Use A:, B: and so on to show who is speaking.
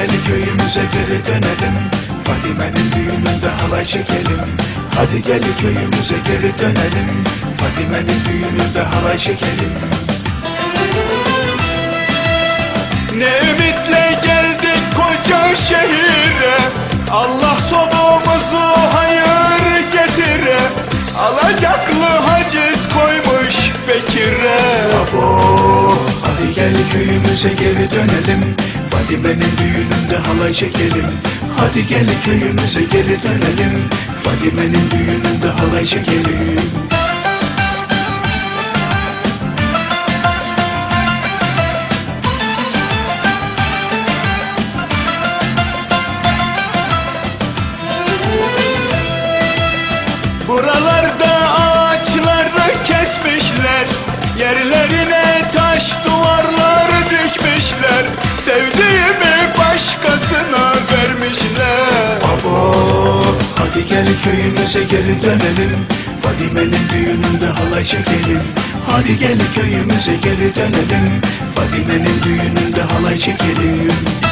A: gel köyümüze geri dönelim. Fadime'nin düğününde halay çekelim. Hadi gel köyümüze geri dönelim. Fadime'nin düğününde halay çekelim.
B: Ne ümitle geldik koca şehire. Allah sonumuzu hayır getire. Alacaklı haciz koymuş Bekir'e.
A: Abo Hadi gel köyümüze geri dönelim Fadime'nin düğününde halay çekelim. Hadi gel köyümüze geri dönelim. Fadime'nin düğününde halay çekelim.
B: Buralarda ağaçları kesmişler. Yerlerine
A: köyümüze geri dönelim. Fadime'nin düğününde halay çekelim. Hadi gel köyümüze geri dönelim. Fadime'nin düğününde halay çekelim